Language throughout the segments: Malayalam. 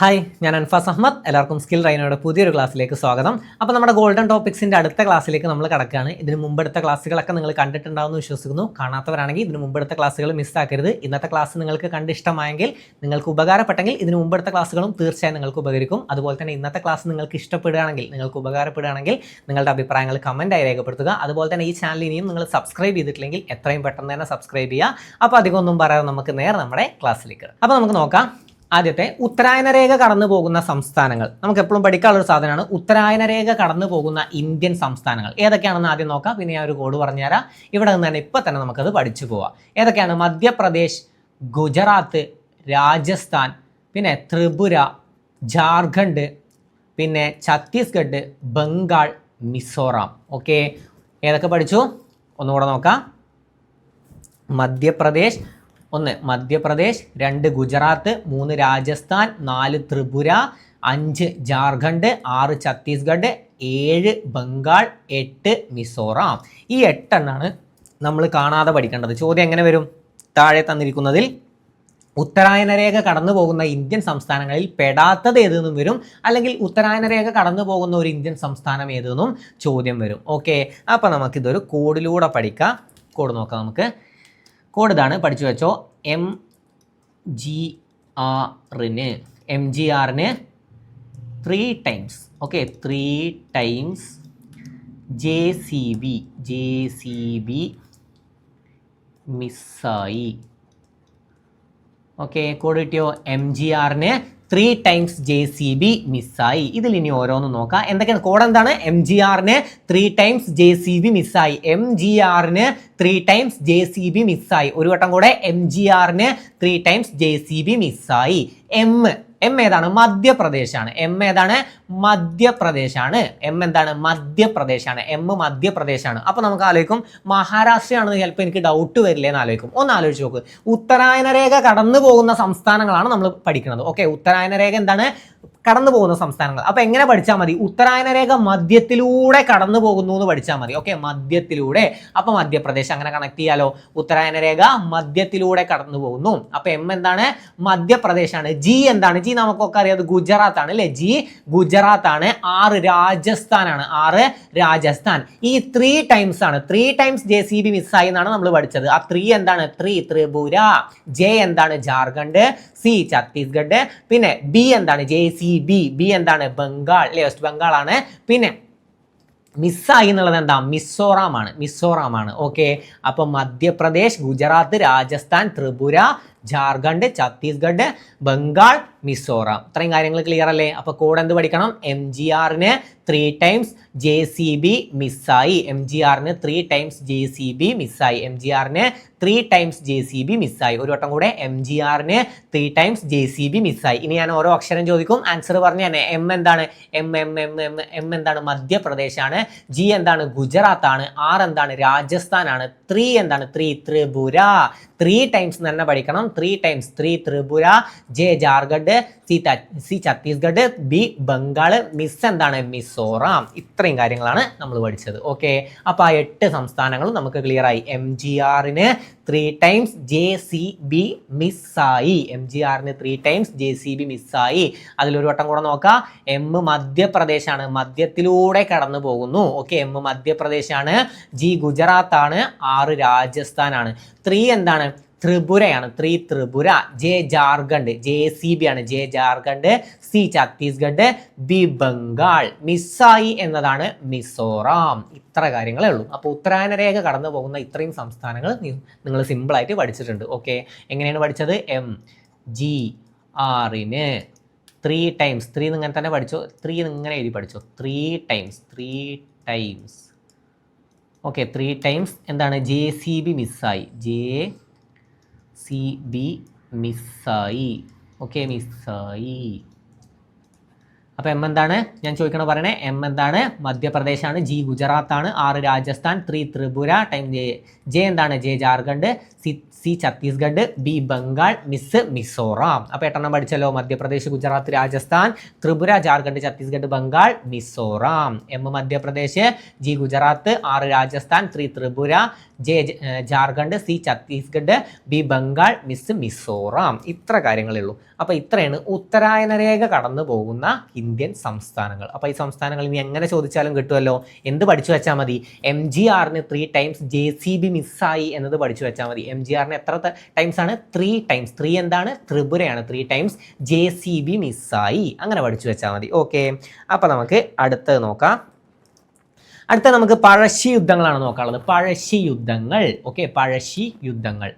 ഹായ് ഞാൻ അൻഫാസ് അഹമ്മദ് എല്ലാവർക്കും സ്കിൽ റൈനയുടെ പുതിയൊരു ക്ലാസ്സിലേക്ക് സ്വാഗതം. അപ്പോൾ നമ്മുടെ ഗോൾഡൻ ടോപ്പിക്സിന്റെ അടുത്ത ക്ലാസ്സിലേക്ക് നമ്മൾ കിടക്കുകയാണ്. ഇതിന് മുമ്പെടുത്ത ക്ലാസ്സുകളൊക്കെ നിങ്ങൾ കണ്ടിട്ടുണ്ടാവുമെന്ന് വിശ്വസിക്കുന്നു. കാണാത്തവരാണെങ്കിൽ ഇതിന് മുമ്പെടുത്ത ക്ലാസ്സുകൾ മിസ്സാക്കരുത് ഇന്നത്തെ ക്ലാസ് നിങ്ങൾക്ക് കണ്ട് ഇഷ്ടമായെങ്കിൽ നിങ്ങൾക്ക് ഉപകാരപ്പെട്ടെങ്കിൽ ഇതിന് മുമ്പെടുത്ത ക്ലാസ്സുകളും തീർച്ചയായും നിങ്ങൾക്ക് ഉപകരിക്കും. അതുപോലെ തന്നെ ഇന്നത്തെ ക്ലാസ് നിങ്ങൾക്ക് ഇഷ്ടപ്പെടുകയാണെങ്കിൽ നിങ്ങൾക്ക് ഉപകാരപ്പെടുകയാണെങ്കിൽ നിങ്ങളുടെ അഭിപ്രായങ്ങൾ കമന്റായി രേഖപ്പെടുത്തുക. അതുപോലെ തന്നെ ഈ ചാനൽ ഇനിയും നിങ്ങൾ സബ്സ്ക്രൈബ് ചെയ്തിട്ടില്ലെങ്കിൽ എത്രയും പെട്ടെന്ന് തന്നെ സബ്സ്ക്രൈബ് ചെയ്യുക. അപ്പോൾ അധികമൊന്നും പറയാതെ നമുക്ക് നേരെ നമ്മുടെ ക്ലാസ്സിലേക്ക് അപ്പോൾ നമുക്ക് നോക്കാം. ആദ്യത്തെ ഉത്തരായന രേഖ കടന്നു പോകുന്ന സംസ്ഥാനങ്ങൾ. നമുക്ക് എപ്പോഴും പഠിക്കാനുള്ള ഒരു സാധനമാണ് ഉത്തരായന രേഖ കടന്നു പോകുന്ന ഇന്ത്യൻ സംസ്ഥാനങ്ങൾ. ഏതൊക്കെയാണെന്ന് ആദ്യം നോക്കാം. പിന്നെ ഞാൻ ഒരു കോഡ് പറഞ്ഞുതരാം. ഇവിടെ നിന്ന് തന്നെ ഇപ്പം തന്നെ നമുക്കത് പഠിച്ചു പോവാം. ഏതൊക്കെയാണ്? മധ്യപ്രദേശ് ഗുജറാത്ത് രാജസ്ഥാൻ പിന്നെ ത്രിപുര ജാർഖണ്ഡ് പിന്നെ ഛത്തീസ്ഗഡ് ബംഗാൾ മിസോറാം. ഓക്കെ ഏതൊക്കെ പഠിച്ചു? ഒന്നുകൂടെ നോക്കാം. മധ്യപ്രദേശ് ഒന്ന് മധ്യപ്രദേശ് രണ്ട് ഗുജറാത്ത് മൂന്ന് രാജസ്ഥാൻ നാല് ത്രിപുര അഞ്ച് ജാർഖണ്ഡ് ആറ് ഛത്തീസ്ഗഡ് ഏഴ് ബംഗാൾ എട്ട് മിസോറാം. ഈ എട്ടെണ്ണാണ് നമ്മൾ കാണാതെ പഠിക്കേണ്ടത്. ചോദ്യം എങ്ങനെ വരും? താഴെ തന്നിരിക്കുന്നതിൽ ഉത്തരായന രേഖ കടന്നു പോകുന്ന ഇന്ത്യൻ സംസ്ഥാനങ്ങളിൽ പെടാത്തത് ഏതെന്നും വരും? അല്ലെങ്കിൽ ഉത്തരായന രേഖ കടന്നു പോകുന്ന ഒരു ഇന്ത്യൻ സംസ്ഥാനം ഏതെന്നും ചോദ്യം വരും. ഓക്കെ അപ്പോൾ നമുക്കിതൊരു കോഡിലൂടെ പഠിക്കാം. കോഡ് നോക്കാം നമുക്ക്. കോഡ് ഇതാണ് പഠിച്ചു വെച്ചോ. എം ജി ആറിന് എം ജി ആറിന് three times okay three times J C B J C B മിസ്സായി ഓക്കെ കോഡ് കിട്ടിയോ? എം ജി ആറിന് three times J C B മിസ്സായി ഇതിൽ ഇനി ഓരോന്ന് നോക്കാം. എന്തൊക്കെയാണ്? കോഡ് എന്താണ്? എം ജി ആറിന് three times J C B മിസ്സായി എം ജി ആറിന് three times J C B മിസ്സായി ഒരു വട്ടം കൂടെ എം ജി ആറിന് three times J C B മിസ്സായി എം എം ഏതാണ്? മധ്യപ്രദേശാണ്. എം ഏതാണ്? മധ്യപ്രദേശാണ്. എം എന്താണ്? മധ്യപ്രദേശാണ്. എം മധ്യപ്രദേശാണ്. അപ്പോൾ നമുക്ക് ആലോചിക്കും മഹാരാഷ്ട്രയാണെന്ന് ചിലപ്പോൾ എനിക്ക് ഡൗട്ട് വരില്ലേ എന്ന് ആലോചിക്കും. ഒന്ന് ആലോചിച്ച് നോക്ക്. ഉത്തരായന രേഖ കടന്നു പോകുന്ന സംസ്ഥാനങ്ങളാണ് നമ്മൾ പഠിക്കുന്നത്. ഓക്കെ ഉത്തരായന രേഖ എന്താണ്? കടന്നു പോകുന്ന സംസ്ഥാനങ്ങൾ. അപ്പൊ എങ്ങനെ പഠിച്ചാൽ മതി? ഉത്തരായന രേഖ മധ്യത്തിലൂടെ കടന്നു പോകുന്നു എന്ന് പഠിച്ചാൽ മതി. ഓക്കെ മധ്യത്തിലൂടെ. അപ്പൊ മധ്യപ്രദേശ് അങ്ങനെ കണക്ട് ചെയ്യാലോ? ഉത്തരായന രേഖ മധ്യത്തിലൂടെ കടന്നു പോകുന്നു. അപ്പൊ എം എന്താണ്? മധ്യപ്രദേശാണ്. ജി എന്താണ്? ജി നമുക്കൊക്കെ അറിയാം ഗുജറാത്ത് ആണ് അല്ലെ? ജി ഗുജറാത്ത് ആണ് ആറ് രാജസ്ഥാനാണ് ആറ് രാജസ്ഥാൻ. ഈ ത്രീ ടൈംസ് ആണ് three times J C B മിസ്സായി എന്നാണ് നമ്മൾ പഠിച്ചത്. ആ ത്രീ എന്താണ്? ത്രീ ത്രിപുര ജെ എന്താണ്? ജാർഖണ്ഡ് സി ഛത്തീസ്ഗഡ് പിന്നെ ബി എന്താണ്? ജെ സി ബി ബി എന്താണ്? ബംഗാൾ അല്ലെ? വെസ്റ്റ് ബംഗാൾ ആണ്. പിന്നെ മിസ്സായി എന്നുള്ളത് എന്താ? മിസോറാം ആണ് മിസോറാം ആണ്. ഓക്കെ അപ്പൊ മധ്യപ്രദേശ് ഗുജറാത്ത് രാജസ്ഥാൻ ത്രിപുര ജാർഖണ്ഡ് ഛത്തീസ്ഗഡ് ബംഗാൾ മിസോറാം. ഇത്രയും കാര്യങ്ങൾ ക്ലിയർ അല്ലേ? അപ്പൊ കോഡ് എന്ത് പഠിക്കണം? എം ജി ആറിന് three times J C B മിസ്സായി എം ജി ആറിന് three times J C B മിസ്സായി എം ജി ആറിന് three times J C B മിസ്സായി ഒരു വട്ടം കൂടെ എം ജി ആറിന് three times J C B മിസ്സായി ഇനി ഞാൻ ഓരോ അക്ഷരം ചോദിക്കും. ആൻസർ പറഞ്ഞു തന്നെ എം എന്താണ്? M M M M M എന്താണ്? മധ്യപ്രദേശാണ്. ജി എന്താണ്? ഗുജറാത്ത് ആണ് ആർ എന്താണ്? രാജസ്ഥാനാണ്. ത്രീ എന്താണ്? ത്രീ ത്രിപുര. ത്രീ ടൈംസ് തന്നെ പഠിക്കണം. Three times three Tripura J Jharkhand C C Chhattisgarh B Bengal miss എന്താണ്? മിസോറാം. ഇത്രയും കാര്യങ്ങളാണ് നമ്മൾ പഠിച്ചത്. ഓക്കെ അപ്പോൾ ആ എട്ട് സംസ്ഥാനങ്ങളും നമുക്ക് ക്ലിയർ ആയി. എം ജി ആറിന് three times J C B മിസ്സായി എം ജി ആറിന് three times J C B മിസ്സായി അതിലൊരു വട്ടം കൂടെ നോക്കാം. എം മധ്യപ്രദേശാണ്. മധ്യത്തിലൂടെ കടന്നു പോകുന്നു. ഓക്കെ എം മധ്യപ്രദേശാണ്. ജി ഗുജറാത്ത് ആണ് ആറ് രാജസ്ഥാനാണ്. ത്രീ എന്താണ്? ത്രിപുരയാണ്. Three Tripura. J Jharkhand. J C B ആണ്. J Jharkhand C Chhattisgarh B Bengal. മിസ്സായി എന്നതാണ് മിസോറാം. ഇത്ര കാര്യങ്ങളേ ഉള്ളൂ. അപ്പോൾ ഉത്തരായന രേഖ കടന്നു പോകുന്ന ഇത്രയും സംസ്ഥാനങ്ങൾ നിങ്ങൾ സിമ്പിളായിട്ട് പഠിച്ചിട്ടുണ്ട്. ഓക്കെ? എങ്ങനെയാണ് പഠിച്ചത്? എം ജി ആറിന്. Three times. ത്രീ ഇങ്ങനെ തന്നെ പഠിച്ചോ? ത്രീ ഇങ്ങനെ എഴുതി പഠിച്ചോ? Three times. Three times. Okay three times. എന്താണ്? ജെ സി ബി മിസ്സായി. ജെ സി ബി മിസ്സായി ഓക്കെ മിസ്സായി അപ്പോൾ എം എന്താണ്? ഞാൻ ചോദിക്കണ പറയണേ എം എന്താണ്? മധ്യപ്രദേശാണ് G ഗുജറാത്താണ് R Rajasthan three Tripura time J J എന്താണ്? J Jharkhand C C Chhattisgarh B Bengal miss Mizoram. അപ്പോൾ എട്ടെണ്ണം പഠിച്ചല്ലോ Madhya Pradesh Gujarat Rajasthan Tripura Jharkhand Chhattisgarh Bengal Mizoram. M Madhya Pradesh G Gujarat R Rajasthan three Tripura J Jharkhand C Chhattisgarh B Bengal miss Mizoram. ഇത്ര കാര്യങ്ങളേ ഉള്ളൂ. അപ്പോൾ ഇത്രയാണ് ഉത്തരായന രേഖ കടന്നു പോകുന്ന ഇന്ത്യൻ സംസ്ഥാനങ്ങൾ. അപ്പോൾ ഈ സംസ്ഥാനങ്ങൾ ഇനി എങ്ങനെ ചോദിച്ചാലും കിട്ടുമല്ലോ എന്ത് പഠിച്ചു വെച്ചാൽ മതി? എം ജി ആറിന് three times J C B മിസ്സായി എന്നത് പഠിച്ചു വെച്ചാൽ മതി. എം ജി ആറിന് എത്ര ടൈംസ് ആണ്? ത്രീ ടൈംസ് ത്രീ എന്താണ്? ത്രിപുരയാണ്. Three times J C B മിസ്സായി അങ്ങനെ പഠിച്ചു വെച്ചാൽ മതി. ഓക്കെ അപ്പോൾ നമുക്ക് അടുത്തത് നോക്കാം. അടുത്ത നമുക്ക് പഴശ്ശി യുദ്ധങ്ങളാണ് നോക്കാനുള്ളത്. പഴശ്ശി യുദ്ധങ്ങൾ. ഓക്കെ പഴശ്ശി യുദ്ധങ്ങൾ.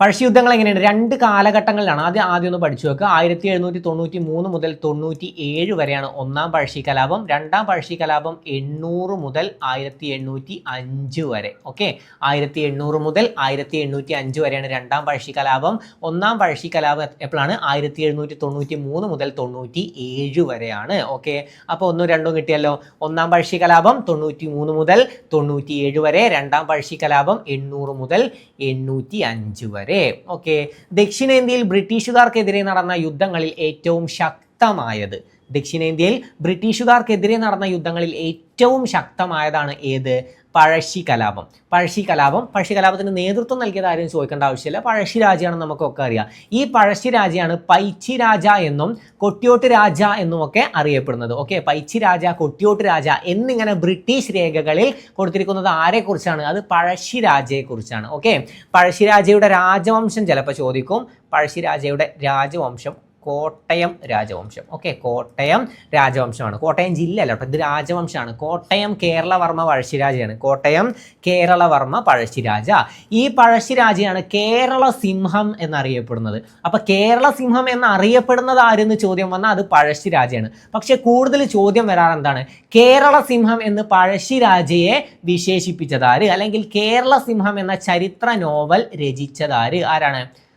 പഴശ്ശി യുദ്ധങ്ങൾ എങ്ങനെയാണ് രണ്ട് കാലഘട്ടങ്ങളിലാണ് ആദ്യം ആദ്യം ഒന്ന് പഠിച്ചു വെക്കുക. ആയിരത്തി എഴുന്നൂറ്റി തൊണ്ണൂറ്റി മൂന്ന് മുതൽ തൊണ്ണൂറ്റി ഏഴ് വരെയാണ് ഒന്നാം പഴശ്ശി കലാപം. രണ്ടാം പഴശ്ശി കലാപം എണ്ണൂറ് മുതൽ ആയിരത്തി എണ്ണൂറ്റി അഞ്ച് വരെ. ഓക്കെ? ആയിരത്തി എണ്ണൂറ് മുതൽ ആയിരത്തി എണ്ണൂറ്റി അഞ്ച് വരെയാണ് രണ്ടാം പഴശ്ശി കലാപം. ഒന്നാം പഴശ്ശി കലാപം എപ്പോഴാണ്? ആയിരത്തി എഴുന്നൂറ്റി തൊണ്ണൂറ്റി മൂന്ന് മുതൽ തൊണ്ണൂറ്റി ഏഴ് വരെയാണ്. ഓക്കെ? അപ്പോൾ ഒന്നും രണ്ടും കിട്ടിയല്ലോ. ഒന്നാം പഴശ്ശി കലാപം തൊണ്ണൂറ്റി മൂന്ന് മുതൽ തൊണ്ണൂറ്റി ഏഴ് വരെ. രണ്ടാം പഴശ്ശി കലാപം എണ്ണൂറ് മുതൽ എണ്ണൂറ്റി അഞ്ച് വരെ. ഓക്കെ. ദക്ഷിണേന്ത്യയിൽ ബ്രിട്ടീഷുകാർക്കെതിരെ നടന്ന യുദ്ധങ്ങളിൽ ഏറ്റവും ശക്തമായത്. ദക്ഷിണേന്ത്യയിൽ ബ്രിട്ടീഷുകാർക്കെതിരെ നടന്ന യുദ്ധങ്ങളിൽ ഏറ്റവും ശക്തമായതാണ് ഏത്? പഴശ്ശി കലാപം. പഴശ്ശി കലാപം. പഴശ്ശി കലാപത്തിന് നേതൃത്വം നൽകിയത് ആരും ചോദിക്കേണ്ട ആവശ്യമില്ല. പഴശ്ശി രാജയാണ് നമുക്കൊക്കെ അറിയാം. ഈ പഴശ്ശി രാജയാണ് പൈച്ചി രാജ എന്നും കൊട്ടിയോട്ട് രാജ എന്നും ഒക്കെ അറിയപ്പെടുന്നത്. ഓക്കെ? പൈച്ചി രാജ കൊട്ടിയോട്ട് രാജ എന്നിങ്ങനെ ബ്രിട്ടീഷ് രേഖകളിൽ കൊടുത്തിരിക്കുന്നത് ആരെക്കുറിച്ചാണ്? അത് പഴശ്ശി രാജയെക്കുറിച്ചാണ്. ഓക്കെ? പഴശ്ശി രാജയുടെ രാജവംശം ചിലപ്പോൾ ചോദിക്കും. പഴശ്ശി രാജയുടെ രാജവംശം കോട്ടയം രാജവംശം. ഓക്കെ കോട്ടയം രാജവംശമാണ്. കോട്ടയം ജില്ല അല്ല ഇത് രാജവംശമാണ്. കോട്ടയം കേരളവർമ്മ പഴശ്ശിരാജയാണ്. കോട്ടയം കേരളവർമ്മ പഴശ്ശിരാജ. ഈ പഴശ്ശിരാജയാണ് കേരള സിംഹം എന്നറിയപ്പെടുന്നത്. അപ്പൊ കേരള സിംഹം എന്നറിയപ്പെടുന്നത് ആരെന്ന് ചോദ്യം വന്നാൽ അത് പഴശ്ശിരാജയാണ്. പക്ഷെ കൂടുതൽ ചോദ്യം വരാറെന്താണ്? കേരള സിംഹം എന്ന് പഴശ്ശിരാജയെ വിശേഷിപ്പിച്ചതാര്? അല്ലെങ്കിൽ കേരള സിംഹം എന്ന ചരിത്ര നോവൽ രചിച്ചതാര്? ആരാണ്?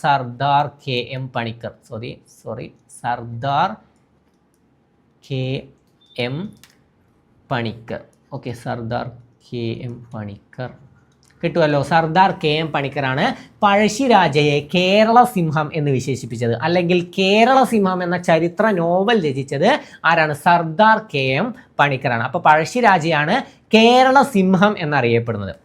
Sardar K M Panikkar. Sorry sorry. Sardar K M Panikkar. Okay Sardar K M Panikkar. കിട്ടുമല്ലോ സർദാർ കെ എം പണിക്കറാണ് പഴശ്ശിരാജയെ കേരള സിംഹം എന്ന് വിശേഷിപ്പിച്ചത്. അല്ലെങ്കിൽ കേരള സിംഹം എന്ന ചരിത്ര നോവൽ രചിച്ചത് ആരാണ്? സർദാർ കെ എം പണിക്കറാണ് അപ്പോൾ പഴശ്ശിരാജയാണ് കേരള സിംഹം എന്നറിയപ്പെടുന്നത്.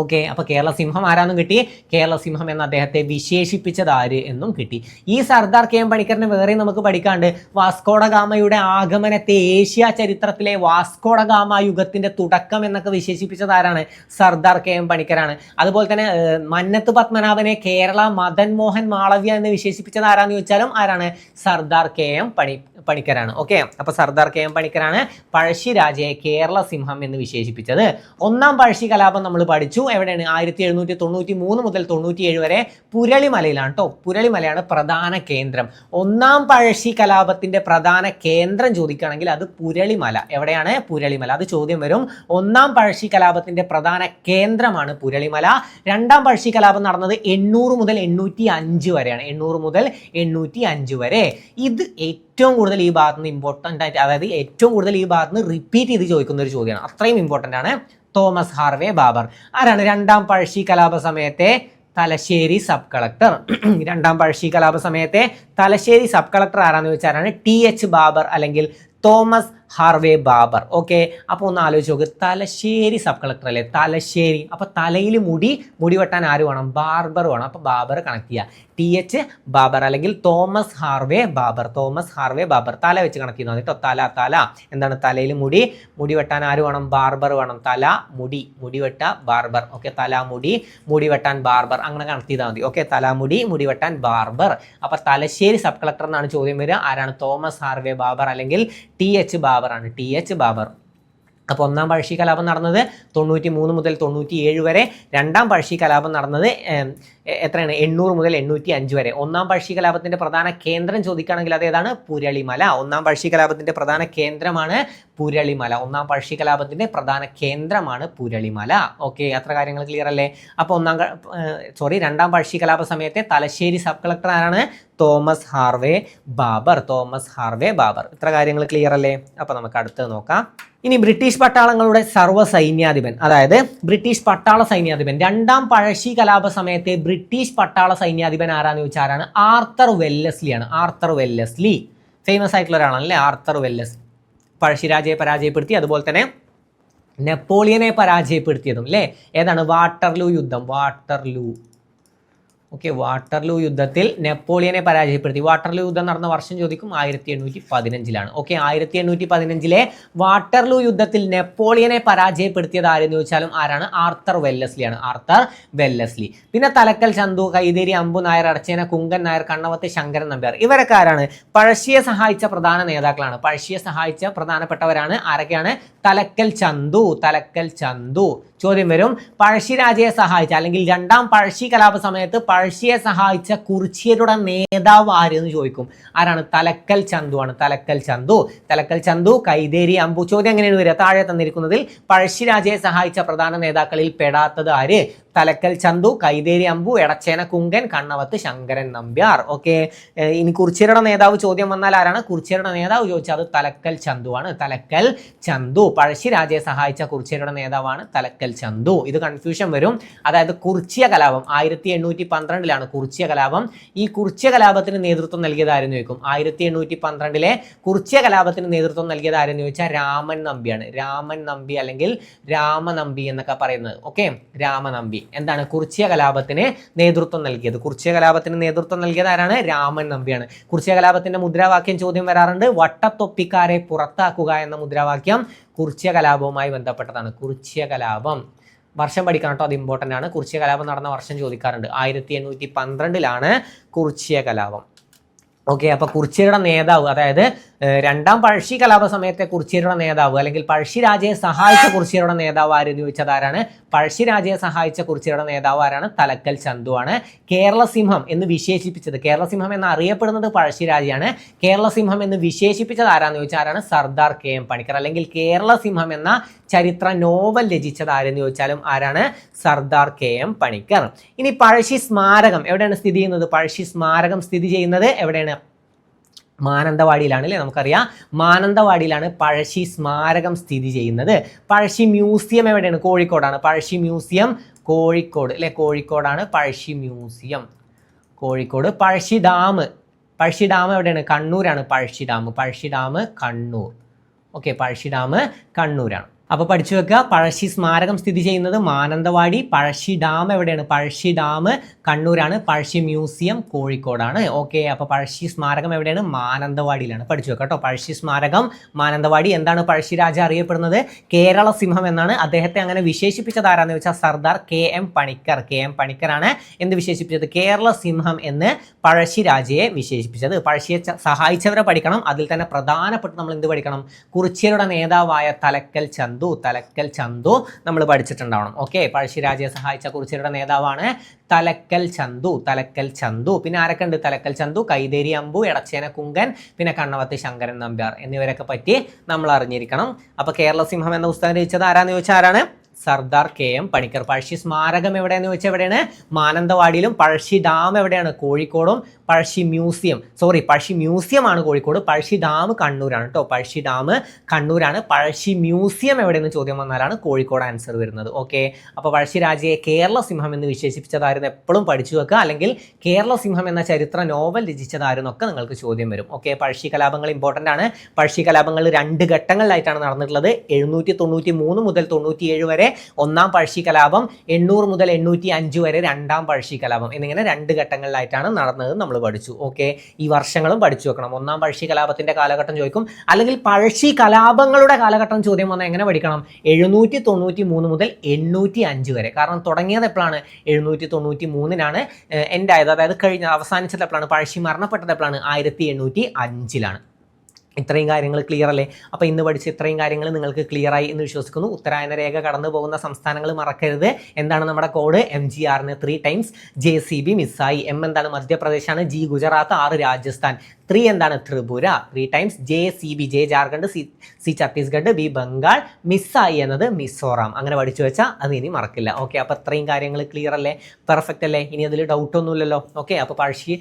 ഓക്കെ അപ്പോൾ കേരള സിംഹം ആരാന്നും കിട്ടി? കേരള സിംഹം എന്ന അദ്ദേഹത്തെ വിശേഷിപ്പിച്ചത് ആര് എന്നും കിട്ടി. ഈ സർദാർ കെ എം പണിക്കറിനെ വേറെ നമുക്ക് പഠിക്കാണ്ട് വാസ്കോഡഗാമയുടെ ആഗമനത്തെ ഏഷ്യ ചരിത്രത്തിലെ വാസ്കോഡഗാമ യുഗത്തിന്റെ തുടക്കം എന്നൊക്കെ വിശേഷിപ്പിച്ചത് ആരാണ്? സർദാർ കെ എം പണിക്കരാണ്. അതുപോലെ തന്നെ മന്നത്ത് പത്മനാഭനെ കേരള മദൻ മോഹൻ മാളവ്യ എന്ന് വിശേഷിപ്പിച്ചത് ആരാന്ന് ചോദിച്ചാലും ആരാണ്? സർദാർ കെ എം പണി പണിക്കരാണ്. ഓക്കെ അപ്പോൾ സർദാർ കെ എം പണിക്കരാണ് പഴശ്ശിരാജയെ കേരള സിംഹം എന്ന് വിശേഷിപ്പിച്ചത്. ഒന്നാം പഴശ്ശി കലാപം നമ്മൾ പഠിച്ചു. എവിടെയാണ്? ആയിരത്തി എഴുന്നൂറ്റി തൊണ്ണൂറ്റി മൂന്ന് മുതൽ തൊണ്ണൂറ്റി ഏഴ് വരെ പുരളിമലയിലാണ് കേട്ടോ പുരളിമലയാണ് പ്രധാന കേന്ദ്രം. ഒന്നാം പഴശ്ശി കലാപത്തിന്റെ പ്രധാന കേന്ദ്രം ചോദിക്കുകയാണെങ്കിൽ അത് പുരളിമല. എവിടെയാണ്? പുരളിമല. അത് ചോദ്യം വരും. ഒന്നാം പഴശ്ശി കലാപത്തിന്റെ പ്രധാന കേന്ദ്രമാണ് പുരളിമല. രണ്ടാം പഴശ്ശി കലാപം നടന്നത് എണ്ണൂറ് മുതൽ എണ്ണൂറ്റി അഞ്ച് വരെയാണ്. എണ്ണൂറ് മുതൽ എണ്ണൂറ്റി അഞ്ച് വരെ. ഇത് ഏറ്റവും കൂടുതൽ ഈ ഭാഗത്ത് നിന്ന് ഇമ്പോർട്ടന്റ് ആയിട്ട് അതായത് ഏറ്റവും കൂടുതൽ ഈ ഭാഗത്ത് നിന്ന് റിപ്പീറ്റ് ചെയ്ത് ചോദിക്കുന്ന ഒരു ചോദ്യമാണ്. അത്രയും ഇമ്പോർട്ടന്റ് ആണ്. Thomas Harvey Baber. ആരാണ് രണ്ടാം പഴശ്ശി കലാപ സമയത്തെ തലശ്ശേരി സബ് കളക്ടർ? രണ്ടാം പഴശ്ശി കലാപ സമയത്തെ തലശ്ശേരി സബ് കളക്ടർ ആരാന്ന് ആരാണ്? ടി എച്ച് ബാബർ അല്ലെങ്കിൽ തോമസ് ഹാർവേ ബാബർ. ഓക്കെ? അപ്പോൾ ഒന്ന് ആലോചിച്ച് നോക്ക്. തലശ്ശേരി സബ് കളക്ടർ അല്ലേ? തലശ്ശേരി. അപ്പോൾ തലയിൽ മുടി മുടി വെട്ടാൻ ആര് വേണം? ബാർബർ വേണം. അപ്പോൾ ബാബർ കണക്ട് ചെയ്യുക ടി എച്ച് ബാബർ അല്ലെങ്കിൽ Thomas Harvey Baber. Thomas Harvey Baber. തല വെച്ച് കണക്ട് ചെയ്യുന്നത് കേട്ടോ. തല തല. എന്താണ്? തലയിൽ മുടി മുടി വെട്ടാൻ ആര് വേണം? ബാർബർ വേണം. തല മുടി മുടി വെട്ട ബാർബർ. ഓക്കെ? തല മുടി വെട്ടാൻ ബാർബർ. അങ്ങനെ കണക്ട് ചെയ്താൽ മതി. ഓക്കെ? തലമുടി മുടി വെട്ടാൻ ബാർബർ. അപ്പോൾ തലശ്ശേരി സബ് കളക്ടർ എന്നാണ് ചോദ്യം വരിക. ആരാണ്? തോമസ് ഹാർവേ ബാബർ അല്ലെങ്കിൽ ടി എച്ച് ബാബർ. ആണ് ടി എച്ച് ബാബർ. അപ്പോൾ ഒന്നാം പഴശ്ശി കലാപം നടന്നത് തൊണ്ണൂറ്റി മൂന്ന് മുതൽ തൊണ്ണൂറ്റി ഏഴ് വരെ. രണ്ടാം പഴശ്ശി കലാപം നടന്നത് എത്രയാണ്? എണ്ണൂറ് മുതൽ എണ്ണൂറ്റി അഞ്ച് വരെ. ഒന്നാം പഴശ്ശി കലാപത്തിന്റെ പ്രധാന കേന്ദ്രം ചോദിക്കുകയാണെങ്കിൽ അതേതാണ് പുരളിമല. ഒന്നാം പഴശ്ശി കലാപത്തിന്റെ പ്രധാന കേന്ദ്രമാണ് പുരളിമല. ഒന്നാം പഴശ്ശി കലാപത്തിന്റെ പ്രധാന കേന്ദ്രമാണ് പുരളിമല. ഓക്കെ അത്ര കാര്യങ്ങൾ ക്ലിയർ അല്ലേ? അപ്പോൾ ഒന്നാം സോറി രണ്ടാം പഴശ്ശി കലാപ സമയത്തെ തലശ്ശേരി സബ് കളക്ടർ ആരാണ്? Thomas Harvey Baber. Thomas Harvey Baber. ഇത്ര കാര്യങ്ങൾ ക്ലിയർ അല്ലേ? അപ്പോൾ നമുക്ക് അടുത്ത് നോക്കാം. ഇനി ബ്രിട്ടീഷ് പട്ടാളങ്ങളുടെ സർവ സൈന്യാധിപൻ അതായത് ബ്രിട്ടീഷ് പട്ടാള സൈന്യാധിപൻ രണ്ടാം പഴശ്ശി കലാപ സമയത്തെ ബ്രിട്ടീഷ് പട്ടാള സൈന്യാധിപൻ ആരാന്ന് ചോദിച്ചാൽ ആരാണ്? ആർത്തർ വെല്ലസ്ലിയാണ് ആർത്തർ വെല്ലസ്ലി. ഫേമസ് ആയിട്ടുള്ള ഒരാളാണ് അല്ലേ ആർത്തർ വെല്ലസ് പഴശ്ശിരാജയെ പരാജയപ്പെടുത്തി അതുപോലെ തന്നെ നെപ്പോളിയനെ പരാജയപ്പെടുത്തിയതും അല്ലേ ഏതാണ്? വാട്ടർലൂ യുദ്ധം വാട്ടർലൂ. ഓക്കെ വാട്ടർലൂ യുദ്ധത്തിൽ നെപ്പോളിയനെ പരാജയപ്പെടുത്തി. വാട്ടർലൂ യുദ്ധം നടന്ന വർഷം ചോദിക്കും ആയിരത്തി എണ്ണൂറ്റി പതിനഞ്ചിലാണ് ഓക്കെ ആയിരത്തി എണ്ണൂറ്റി പതിനഞ്ചിലെ വാട്ടർലൂ യുദ്ധത്തിൽ നെപ്പോളിയനെ പരാജയപ്പെടുത്തിയത് ആരെന്ന് ചോദിച്ചാലും ആരാണ്? ആർത്തർ വെല്ലസ്ലിയാണ് ആർത്തർ വെല്ലസ്ലി. പിന്നെ തലക്കൽ ചന്തു കൈതേരി അമ്പു നായർ അടച്ചേന കുങ്കൻ നായർ കണ്ണവത്തെ ശങ്കരൻ നമ്പ്യാർ. ഇവരൊക്കെ ആരാണ്? പഴശ്ശിയെ സഹായിച്ച പ്രധാന നേതാക്കളാണ്. പഴശ്ശിയെ സഹായിച്ച പ്രധാനപ്പെട്ടവരാണ് ആരൊക്കെയാണ്? തലക്കൽ ചന്തു തലക്കൽ ചന്തു. ചോദ്യം വരും. പഴശ്ശിരാജയെ സഹായിച്ച അല്ലെങ്കിൽ രണ്ടാം പഴശ്ശി കലാപ സമയത്ത് പഴശ്ശിയെ സഹായിച്ച കുറിച്യരുടെ നേതാവ് ആര് എന്ന് ചോദിക്കും. ആരാണ്? തലക്കൽ ചന്തു ആണ്. തലക്കൽ ചന്തു. തലക്കൽ ചന്തു കൈതേരി അമ്പു. ചോദ്യം എങ്ങനെയാണ് വരിക? താഴെ തന്നിരിക്കുന്നതിൽ പഴശ്ശിരാജയെ സഹായിച്ച പ്രധാന നേതാക്കളിൽ പെടാത്തത് ആര്? തലക്കൽ ചന്തു കൈതേരി അമ്പു എടച്ചേന കുങ്കൻ കണ്ണവത്ത് ശങ്കരൻ നമ്പ്യാർ. ഓക്കെ. ഇനി കുറിച്യരുടെ നേതാവ് ചോദ്യം വന്നാൽ ആരാണ്? കുറിച്യരുടെ നേതാവ് ചോദിച്ചാൽ അത് തലക്കൽ ചന്തു ആണ്. തലക്കൽ ചന്തു. പഴശ്ശിരാജയെ സഹായിച്ച കുറിച്യരുടെ നേതാവാണ് തലക്കൽ ചന്തു. ഇത് കൺഫ്യൂഷൻ വരും. അതായത് കുറിച്യ കലാപം. ആയിരത്തി എണ്ണൂറ്റി പന്ത്രണ്ടിലാണ് കുറിച്യ കലാപം. ഈ കുറിച്യ കലാപത്തിന് നേതൃത്വം നൽകിയതായിരുന്നു ചോദിക്കും? ആയിരത്തി എണ്ണൂറ്റി പന്ത്രണ്ടിലെ കുറിച്യ കലാപത്തിന് നേതൃത്വം നൽകിയതായിരുന്നു ചോദിച്ചാൽ രാമൻ നമ്പിയാണ്. രാമൻ നമ്പി അല്ലെങ്കിൽ രാമനമ്പി എന്നൊക്കെ പറയുന്നത്. ഓക്കെ രാമനമ്പി. എന്താണ് കുറിച്യ കലാപത്തിന് നേതൃത്വം നൽകിയത്? കുറിച്യ കലാപത്തിന് നേതൃത്വം നൽകിയത് ആരാണ്? രാമൻ നമ്പിയാണ്. കുറിച്യ കലാപത്തിന്റെ മുദ്രാവാക്യം ചോദ്യം വരാറുണ്ട്. വട്ടത്തൊപ്പിക്കാരെ പുറത്താക്കുക എന്ന മുദ്രാവാക്യം കുറിച്യ കലാപവുമായി ബന്ധപ്പെട്ടതാണ്. കുറിച്യ കലാപം. വർഷം പഠിക്കണം കേട്ടോ അത് ഇമ്പോർട്ടന്റ് ആണ്. കുറിച്യ കലാപം നടന്ന വർഷം ചോദിക്കാറുണ്ട്. ആയിരത്തി എണ്ണൂറ്റി പന്ത്രണ്ടിലാണ് കുറിച്യ കലാപം. ഓക്കെ അപ്പൊ കുറിച്യരുടെ നേതാവ് അതായത് രണ്ടാം പഴശ്ശി കലാപ സമയത്തെ കുറിച്യരുടെ നേതാവ് അല്ലെങ്കിൽ പഴശ്ശി രാജയെ സഹായിച്ച കുറിച്യരുടെ നേതാവ് ആരെന്ന് ചോദിച്ചത് ആരാണ്? പഴശ്ശി രാജയെ സഹായിച്ച കുറിച്യരുടെ നേതാവ് ആരാണ്? തലക്കൽ ചന്തു ആണ്. കേരളസിംഹം എന്ന് വിശേഷിപ്പിച്ചത് കേരളസിംഹം എന്ന് അറിയപ്പെടുന്നത് പഴശ്ശിരാജയാണ് കേരള സിംഹം എന്ന് വിശേഷിപ്പിച്ചത് ആരാന്ന് ചോദിച്ചാൽ ആരാണ്? Sardar K M Panikkar. അല്ലെങ്കിൽ കേരളസിംഹം എന്ന ചരിത്ര നോവൽ രചിച്ചത് ആരെന്ന് ചോദിച്ചാലും ആരാണ്? Sardar K M Panikkar. ഇനി പഴശ്ശി സ്മാരകം എവിടെയാണ് സ്ഥിതി ചെയ്യുന്നത്? പഴശ്ശി സ്മാരകം സ്ഥിതി ചെയ്യുന്നത് എവിടെയാണ്? മാനന്തവാടിയിലാണ് അല്ലേ നമുക്കറിയാം. മാനന്തവാടിയിലാണ് പഴശ്ശി സ്മാരകം സ്ഥിതി ചെയ്യുന്നത്. പഴശ്ശി മ്യൂസിയം എവിടെയാണ്? കോഴിക്കോടാണ്. പഴശ്ശി മ്യൂസിയം കോഴിക്കോട് അല്ലേ? കോഴിക്കോടാണ് Pazhassi museum. Kozhikode Pazhassi dam. Pazhassi dam എവിടെയാണ്? കണ്ണൂരാണ് Pazhassi dam. Pazhassi dam Kannur. Okay Pazhassi dam കണ്ണൂരാണ്. അപ്പോൾ പഠിച്ചു വെക്കുക. പഴശ്ശി സ്മാരകം സ്ഥിതി ചെയ്യുന്നത് മാനന്തവാടി പഴശ്ശി ഡാം എവിടെയാണ്? പഴശ്ശി ഡാം കണ്ണൂരാണ് പഴശ്ശി മ്യൂസിയം കോഴിക്കോടാണ്. ഓക്കെ അപ്പോൾ പഴശ്ശി സ്മാരകം എവിടെയാണ്? മാനന്തവാടിയിലാണ്. പഠിച്ചു വെക്കാം കേട്ടോ. പഴശ്ശി സ്മാരകം മാനന്തവാടി എന്താണ് പഴശ്ശി രാജ അറിയപ്പെടുന്നത്? കേരള സിംഹം എന്നാണ്. അദ്ദേഹത്തെ അങ്ങനെ വിശേഷിപ്പിച്ചത് ആരാന്ന് വെച്ചാൽ Sardar K M Panikkar. K M പണിക്കറാണ് എന്ത് വിശേഷിപ്പിച്ചത്? കേരള സിംഹം എന്ന് പഴശ്ശി രാജയെ വിശേഷിപ്പിച്ചത്. പഴശ്ശിയെ സഹായിച്ചവരെ പഠിക്കണം. അതിൽ തന്നെ പ്രധാനപ്പെട്ട് നമ്മൾ എന്ത് പഠിക്കണം? കുറിച്യരുടെ നേതാവായ തലക്കൽ ചന്തു. തലക്കൽ ചന്തു നമ്മൾ പഠിച്ചിട്ടുണ്ടാവണം. ഓക്കെ പഴശ്ശി രാജയെ സഹായിച്ച കുറിച്യരുടെ നേതാവാണ് തലക്കൽ ചന്തു തലക്കൽ ചന്തു. പിന്നെ ആരൊക്കെ ഉണ്ട്? തലക്കൽ ചന്തു കൈതേരി അമ്പു എടച്ചേന കുങ്കൻ പിന്നെ കണ്ണവത്ത് ശങ്കരൻ നമ്പ്യാർ എന്നിവരൊക്കെ പറ്റി നമ്മൾ അറിഞ്ഞിരിക്കണം. അപ്പൊ കേരള സിംഹം എന്ന പുസ്തകം രചിച്ചത് ആരാന്ന് ചോദിച്ചാൽ ആരാണ്? Sardar K M Panikkar. Pazhassi സ്മാരകം എവിടെയെന്ന് ചോദിച്ചാൽ എവിടെയാണ്? മാനന്തവാടിയിലും പഴശ്ശി ഡാം എവിടെയാണ്? കോഴിക്കോടും പഴശ്ശി മ്യൂസിയം. സോറി പഴശ്ശി മ്യൂസിയമാണ് കോഴിക്കോട്. പഴശ്ശി ഡാം കണ്ണൂരാണ് കേട്ടോ പഴശ്ശി ഡാം കണ്ണൂരാണ്. പഴശ്ശി മ്യൂസിയം എവിടെയെന്ന് ചോദ്യം വന്നാലാണ് കോഴിക്കോട് ആൻസർ വരുന്നത്. ഓക്കെ അപ്പോൾ പഴശ്ശി രാജയെ കേരള സിംഹം എന്ന് വിശേഷിപ്പിച്ചതായിരുന്നു എപ്പോഴും പഠിച്ചു വെക്കുക. അല്ലെങ്കിൽ കേരള സിംഹം എന്ന ചരിത്ര നോവൽ രചിച്ചതായിരുന്നൊക്കെ നിങ്ങൾക്ക് ചോദ്യം വരും. ഓക്കെ പഴശ്ശി കലാപങ്ങൾ ഇമ്പോർട്ടന്റ് ആണ്. പഴശ്ശി കലാപങ്ങൾ രണ്ട് ഘട്ടങ്ങളിലായിട്ടാണ് നടന്നിട്ടുള്ളത്. എഴുന്നൂറ്റി തൊണ്ണൂറ്റി മൂന്ന് മുതൽ തൊണ്ണൂറ്റിയേഴ് വരെ ഒന്നാം പഴശ്ശി കലാപം എണ്ണൂറ് മുതൽ എണ്ണൂറ്റി അഞ്ച് വരെ രണ്ടാം പഴശ്ശി കലാപം. എന്നിങ്ങനെ രണ്ട് ഘട്ടങ്ങളിലായിട്ടാണ് നടന്നത് നമ്മൾ പഠിച്ചു. ഓക്കെ ഈ വർഷങ്ങളും പഠിച്ചു വെക്കണം. ഒന്നാം പഴശ്ശി കലാപത്തിന്റെ കാലഘട്ടം ചോദിക്കും. അല്ലെങ്കിൽ പഴശ്ശി കലാപങ്ങളുടെ കാലഘട്ടം ചോദ്യം വന്നാൽ എങ്ങനെ പഠിക്കണം? എഴുന്നൂറ്റി തൊണ്ണൂറ്റി മൂന്ന് മുതൽ എണ്ണൂറ്റി അഞ്ച് വരെ. കാരണം തുടങ്ങിയത് എപ്പോഴാണ്? എഴുന്നൂറ്റി തൊണ്ണൂറ്റി മൂന്നിനാണ് എന്റെ ആയത്. അതായത് കഴിഞ്ഞ അവസാനിച്ചത് എപ്പോഴാണ്? പഴശ്ശി മരണപ്പെട്ടത് എപ്പോഴാണ്? ആയിരത്തി എണ്ണൂറ്റി അഞ്ചിലാണ് ഇത്രയും കാര്യങ്ങൾ ക്ലിയർ അല്ലേ? അപ്പോൾ ഇന്ന് പഠിച്ച ഇത്രയും കാര്യങ്ങൾ നിങ്ങൾക്ക് ക്ലിയർ ആയി എന്ന് വിശ്വസിക്കുന്നു. ഉത്തരായന രേഖ കടന്നു പോകുന്ന സംസ്ഥാനങ്ങൾ മറക്കരുത്. എന്താണ് നമ്മുടെ കോഡ് എം ജി ആറിന് three times J C B മിസ്സായി എം എന്താണ്? മധ്യപ്രദേശാണ്. G Gujarat R Rajasthan. Three എന്താണ്? Tripura. Three times J C B J Jharkhand C C Chhattisgarh B Bengal മിസ്സായി എന്നത് മിസോറാം. അങ്ങനെ പഠിച്ചു വെച്ചാൽ അത് ഇനി മറക്കില്ല. ഓക്കെ അപ്പോൾ ഇത്രയും കാര്യങ്ങൾ ക്ലിയർ അല്ലേ? പെർഫെക്റ്റ് അല്ലേ? ഇനി അതിൽ ഡൗട്ട് ഒന്നുമില്ലല്ലോ ഓക്കെ അപ്പോൾ പഴശ്ശി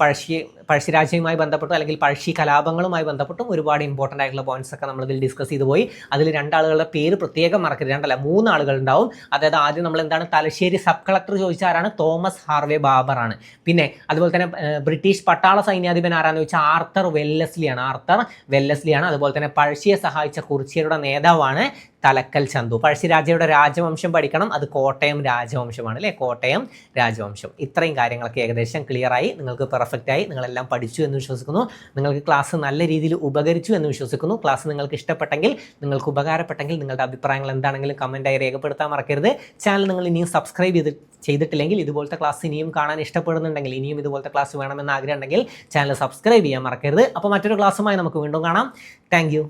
പഴശ്ശി പഴശ്ശിരാജയുമായി ബന്ധപ്പെട്ടും അല്ലെങ്കിൽ പഴശ്ശി കലാപങ്ങളുമായി ബന്ധപ്പെട്ടും ഒരുപാട് ഇമ്പോർട്ടന്റ് ആയിട്ടുള്ള പോയിന്റ്സ് ഒക്കെ നമ്മൾ ഇതിൽ ഡിസ്കസ് ചെയ്തു പോയി. അതിൽ രണ്ടാളുകളുടെ പേര് പ്രത്യേകം മറക്കരുത്. രണ്ടല്ല മൂന്നാളുകൾ ഉണ്ടാവും. അതായത് ആദ്യം നമ്മൾ എന്താണ്? തലശ്ശേരി സബ് കളക്ടർ ചോദിച്ച ആരാണ്? തോമസ് ഹാർവേ ബാബറാണ്. പിന്നെ അതുപോലെ തന്നെ ബ്രിട്ടീഷ് പട്ടാള സൈന്യാധിപൻ ആരാന്ന് ചോദിച്ചാൽ ആർത്തർ വെല്ലസ്ലിയാണ്. ആർത്തർ വെല്ലസ്ലിയാണ്. അതുപോലെ തന്നെ പഴശ്ശിയെ സഹായിച്ച കുറിച്യരുടെ നേതാവാണ് തലക്കൽ ചന്തു. പഴശ്ശിരാജയുടെ രാജവംശം പഠിക്കണം. അത് കോട്ടയം രാജവംശമാണ് അല്ലേ? കോട്ടയം രാജവംശം. ഇത്രയും കാര്യങ്ങളൊക്കെ ഏകദേശം ക്ലിയറായി നിങ്ങൾക്ക് പെർഫെക്റ്റായി നിങ്ങളെല്ലാം പഠിച്ചു എന്ന് വിശ്വസിക്കുന്നു. നിങ്ങൾക്ക് ക്ലാസ് നല്ല രീതിയിൽ ഉപകരിച്ചു എന്ന് വിശ്വസിക്കുന്നു. ക്ലാസ് നിങ്ങൾക്ക് ഇഷ്ടപ്പെട്ടെങ്കിൽ നിങ്ങൾക്ക് ഉപകാരപ്പെട്ടെങ്കിൽ നിങ്ങളുടെ അഭിപ്രായങ്ങൾ എന്താണെങ്കിലും കമന്റായി രേഖപ്പെടുത്താൻ മറക്കരുത്. ചാനൽ നിങ്ങൾ ഇനിയും സബ്സ്ക്രൈബ് ചെയ്ത് ചെയ്തിട്ടില്ലെങ്കിൽ ഇതുപോലത്തെ ക്ലാസ് ഇനിയും കാണാൻ ഇഷ്ടപ്പെടുന്നുണ്ടെങ്കിൽ ഇനിയും ഇതുപോലത്തെ ക്ലാസ് വേണമെന്ന് ആഗ്രഹം ഉണ്ടെങ്കിൽ ചാനൽ സബ്സ്ക്രൈബ് ചെയ്യാൻ മറക്കരുത്. അപ്പോൾ മറ്റൊരു ക്ലാസ്സുമായി നമുക്ക് വീണ്ടും കാണാം. താങ്ക്